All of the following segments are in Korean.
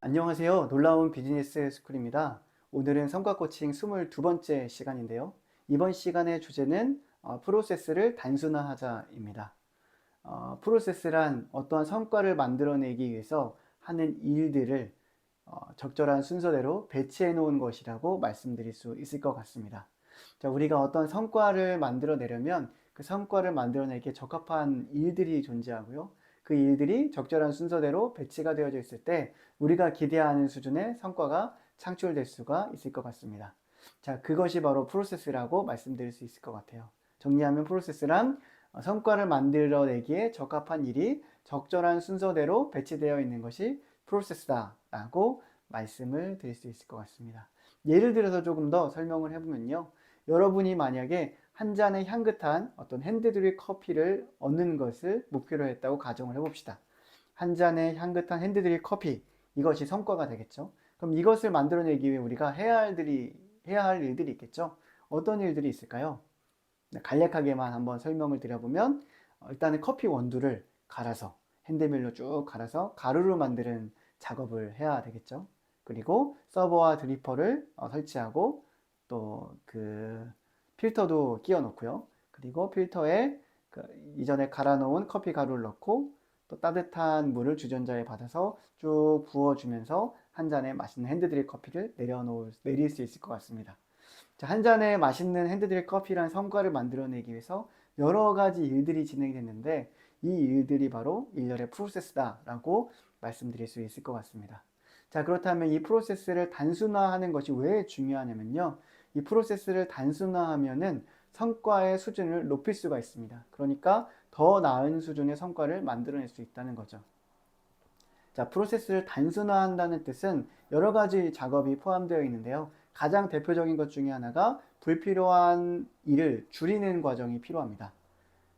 안녕하세요. 놀라운 비즈니스 스쿨입니다. 오늘은 성과 코칭 22번째 시간인데요. 이번 시간의 주제는 어, 프로세스를 단순화하자입니다. 어, 프로세스란 어떠한 성과를 만들어내기 위해서 하는 일들을 어, 적절한 순서대로 배치해 놓은 것이라고 말씀드릴 수 있을 것 같습니다. 자, 우리가 어떤 성과를 만들어내려면 그 성과를 만들어내기에 적합한 일들이 존재하고요. 그 일들이 적절한 순서대로 배치가 되어져 있을 때 우리가 기대하는 수준의 성과가 창출될 수가 있을 것 같습니다. 자, 그것이 바로 프로세스라고 말씀드릴 수 있을 것 같아요. 정리하면 프로세스란 어, 성과를 만들어내기에 적합한 일이 적절한 순서대로 배치되어 있는 것이 프로세스다라고 말씀을 드릴 수 있을 것 같습니다. 예를 들어서 조금 더 설명을 해보면요. 여러분이 만약에 한 잔의 향긋한 어떤 핸드드립 커피를 얻는 것을 목표로 했다고 가정을 해봅시다. 한 잔의 향긋한 핸드드립 커피, 이것이 성과가 되겠죠. 그럼 이것을 만들어내기 위해 우리가 해야 할 일들이, 해야 할 일들이 있겠죠. 어떤 일들이 있을까요? 네, 간략하게만 한번 설명을 드려보면, 어, 일단은 커피 원두를 갈아서, 핸드밀로 쭉 갈아서 가루로 만드는 작업을 해야 되겠죠. 그리고 서버와 드리퍼를 어, 설치하고, 또그 필터도 끼워 놓고요. 그리고 필터에 그 이전에 갈아 놓은 커피 가루를 넣고 또 따뜻한 물을 주전자에 받아서 쭉 부어주면서 한 잔의 맛있는 핸드드립 커피를 내려놓을, 내릴 수 있을 것 같습니다. 자, 한 잔의 맛있는 핸드드립 커피라는 성과를 만들어내기 위해서 여러 가지 일들이 진행이 됐는데 이 일들이 바로 일련의 프로세스다라고 말씀드릴 수 있을 것 같습니다. 자, 그렇다면 이 프로세스를 단순화하는 것이 왜 중요하냐면요. 이 프로세스를 단순화하면은 성과의 수준을 높일 수가 있습니다. 그러니까 더 나은 수준의 성과를 만들어낼 수 있다는 거죠. 자, 프로세스를 단순화한다는 뜻은 여러 가지 작업이 포함되어 있는데요. 가장 대표적인 것 중에 하나가 불필요한 일을 줄이는 과정이 필요합니다.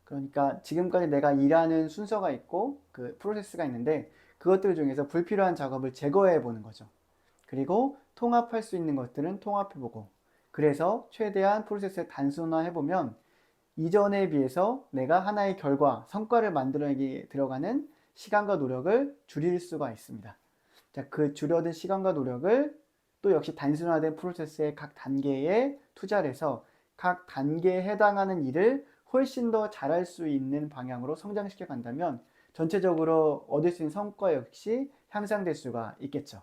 그러니까 지금까지 내가 일하는 순서가 있고 그 프로세스가 있는데 그것들 중에서 불필요한 작업을 제거해 보는 거죠. 그리고 통합할 수 있는 것들은 통합해 보고 그래서 최대한 프로세스를 단순화해 보면 이전에 비해서 내가 하나의 결과, 성과를 만들어내기 들어가는 시간과 노력을 줄일 수가 있습니다. 자, 그 줄여든 시간과 노력을 또 역시 단순화된 프로세스의 각 단계에 투자를 해서 각 단계에 해당하는 일을 훨씬 더 잘할 수 있는 방향으로 성장시켜 간다면 전체적으로 얻을 수 있는 성과 역시 향상될 수가 있겠죠.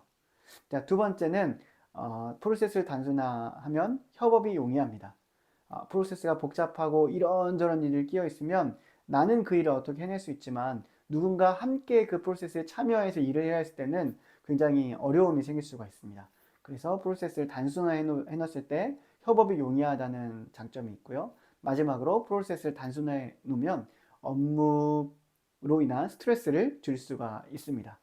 자, 두 번째는 어, 프로세스를 단순화하면 협업이 용이합니다. 어, 프로세스가 복잡하고 이런저런 일을 끼어 있으면 나는 그 일을 어떻게 해낼 수 있지만 누군가 함께 그 프로세스에 참여해서 일을 해야 했을 때는 굉장히 어려움이 생길 수가 있습니다. 그래서 프로세스를 단순화해 놓았을 때 협업이 용이하다는 장점이 있고요. 마지막으로 프로세스를 단순화해 놓으면 업무로 인한 스트레스를 줄 수가 있습니다.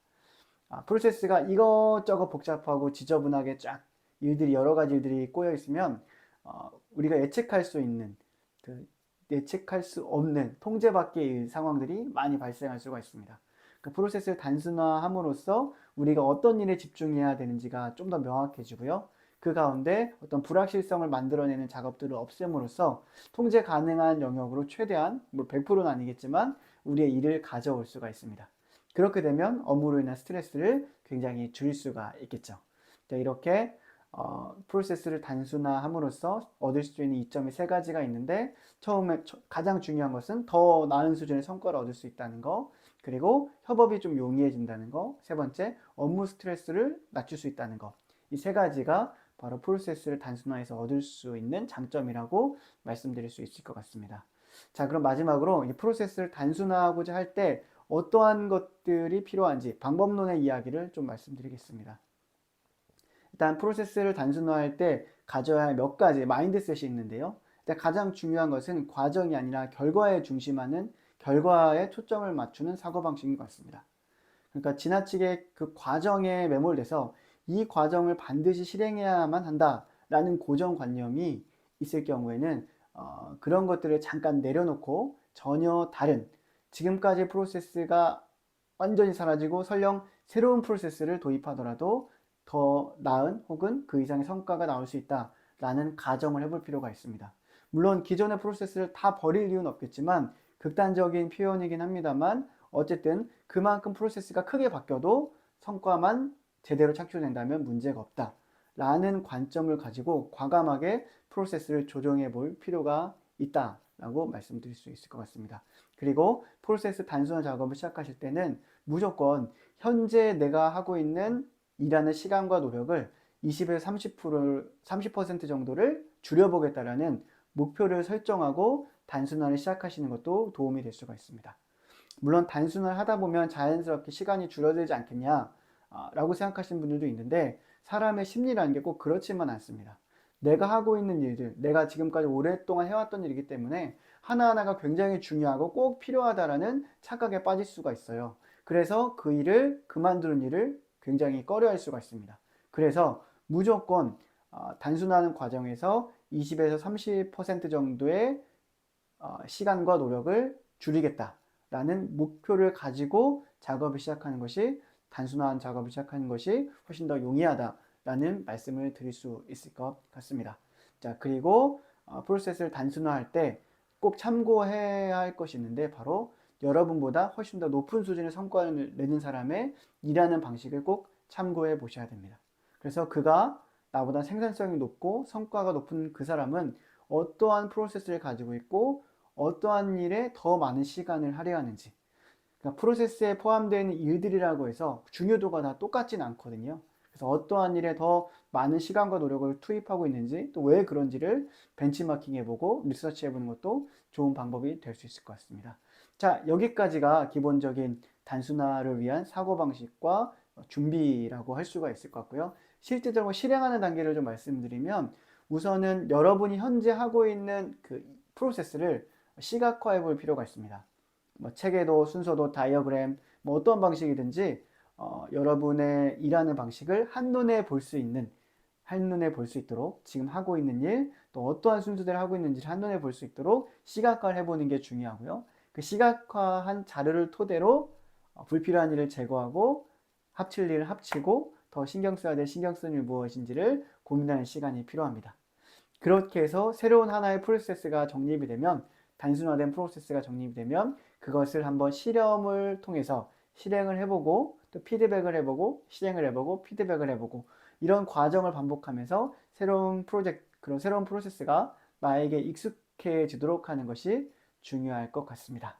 아, 프로세스가 이것저것 복잡하고 지저분하게 쫙 일들이 여러 가지 일들이 꼬여 있으면 어, 우리가 예측할 수 있는 그 예측할 수 없는 통제 밖의 상황들이 많이 발생할 수가 있습니다. 그 프로세스를 단순화함으로써 우리가 어떤 일에 집중해야 되는지가 좀 더 명확해지고요. 그 가운데 어떤 불확실성을 만들어내는 작업들을 없앰으로써 통제 가능한 영역으로 최대한 뭐 100%는 아니겠지만 우리의 일을 가져올 수가 있습니다. 그렇게 되면 업무로 인한 스트레스를 굉장히 줄일 수가 있겠죠. 자, 이렇게 어, 프로세스를 단순화함으로써 얻을 수 있는 이점이 세 가지가 있는데 처음에 가장 중요한 것은 더 나은 수준의 성과를 얻을 수 있다는 거 그리고 협업이 좀 용이해진다는 거 세 번째 업무 스트레스를 낮출 수 있다는 거 이 세 가지가 바로 프로세스를 단순화해서 얻을 수 있는 장점이라고 말씀드릴 수 있을 것 같습니다. 자 그럼 마지막으로 이 프로세스를 단순화하고자 할 때 어떠한 것들이 필요한지 방법론의 이야기를 좀 말씀드리겠습니다. 일단 프로세스를 단순화할 때 가져야 할 몇 가지 마인드셋이 있는데요. 일단 가장 중요한 것은 과정이 아니라 결과에 중심하는 결과에 초점을 맞추는 사고 방식인 것 같습니다. 그러니까 지나치게 그 과정에 매몰돼서 이 과정을 반드시 실행해야만 한다라는 고정관념이 있을 경우에는 어, 그런 것들을 잠깐 내려놓고 전혀 다른 지금까지 프로세스가 완전히 사라지고 설령 새로운 프로세스를 도입하더라도 더 나은 혹은 그 이상의 성과가 나올 수 있다 라는 가정을 해볼 필요가 있습니다. 물론 기존의 프로세스를 다 버릴 이유는 없겠지만 극단적인 표현이긴 합니다만 어쨌든 그만큼 프로세스가 크게 바뀌어도 성과만 제대로 창출된다면 문제가 없다. 라는 관점을 가지고 과감하게 프로세스를 조정해 볼 필요가 있다. 라고 말씀드릴 수 있을 것 같습니다. 그리고 프로세스 단순화 작업을 시작하실 때는 무조건 현재 내가 하고 있는 일하는 시간과 노력을 20에서 30%, 30% 정도를 줄여보겠다라는 목표를 설정하고 단순화를 시작하시는 것도 도움이 될 수가 있습니다. 물론 단순화를 하다 보면 자연스럽게 시간이 줄어들지 않겠냐 라고 생각하시는 분들도 있는데 사람의 심리라는 게 꼭 그렇지만 않습니다. 내가 하고 있는 일들, 내가 지금까지 오랫동안 해왔던 일이기 때문에 하나하나가 굉장히 중요하고 꼭 필요하다라는 착각에 빠질 수가 있어요. 그래서 그 일을 그만두는 일을 굉장히 꺼려 할 수가 있습니다. 그래서 무조건 어, 단순화하는 과정에서 20에서 30% 정도의 어, 시간과 노력을 줄이겠다라는 목표를 가지고 작업을 시작하는 것이 단순화한 작업을 시작하는 것이 훨씬 더 용이하다 라는 말씀을 드릴 수 있을 것 같습니다. 자, 그리고 어, 프로세스를 단순화할 때 꼭 참고해야 할 것이 있는데 바로 여러분보다 훨씬 더 높은 수준의 성과를 내는 사람의 일하는 방식을 꼭 참고해 보셔야 됩니다. 그래서 그가 나보다 생산성이 높고 성과가 높은 그 사람은 어떠한 프로세스를 가지고 있고 어떠한 일에 더 많은 시간을 할애하는지 그러니까 프로세스에 있는 일들이라고 해서 중요도가 다 똑같진 않거든요. 그래서 어떠한 일에 더 많은 시간과 노력을 투입하고 있는지 또 왜 그런지를 벤치마킹 해보고 리서치 해보는 것도 좋은 방법이 될 수 있을 것 같습니다. 자, 여기까지가 기본적인 단순화를 위한 사고방식과 준비라고 할 수가 있을 것 같고요. 실제적으로 실행하는 단계를 좀 말씀드리면 우선은 여러분이 현재 하고 있는 그 프로세스를 시각화해 볼 필요가 있습니다. 뭐 체계도 순서도 다이어그램 뭐 어떤 방식이든지 어, 여러분의 일하는 방식을 한눈에 볼 수 있는 한눈에 볼 수 있도록 지금 하고 있는 일 또 어떠한 순서대로 하고 있는지를 한눈에 볼 수 있도록 시각화를 해보는 게 중요하고요. 그 시각화한 자료를 토대로 어, 불필요한 일을 제거하고 합칠 일을 합치고 더 신경 써야 될 신경 쓰는 일 무엇인지를 고민하는 시간이 필요합니다. 그렇게 해서 새로운 하나의 프로세스가 정립이 되면 단순화된 프로세스가 정립이 되면 그것을 한번 실험을 통해서 실행을 해보고 또 피드백을 해보고 실행을 해보고 피드백을 해보고 이런 과정을 반복하면서 새로운 프로젝트 그런 새로운 프로세스가 나에게 익숙해지도록 하는 것이 중요할 것 같습니다.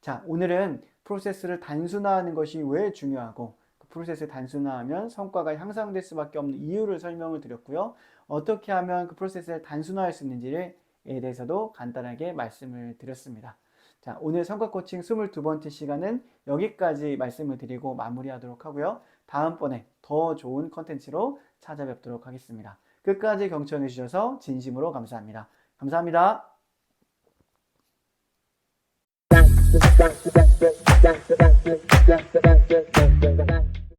자, 오늘은 프로세스를 단순화하는 것이 왜 중요하고 그 프로세스를 단순화하면 성과가 향상될 수밖에 없는 이유를 설명을 드렸고요. 어떻게 하면 그 프로세스를 단순화할 수 있는지에 대해서도 간단하게 말씀을 드렸습니다. 자, 오늘 성과 코칭 22번째 시간은 여기까지 말씀을 드리고 마무리하도록 하고요. 다음번에 더 좋은 컨텐츠로 찾아뵙도록 하겠습니다. 끝까지 경청해 주셔서 진심으로 감사합니다. 감사합니다.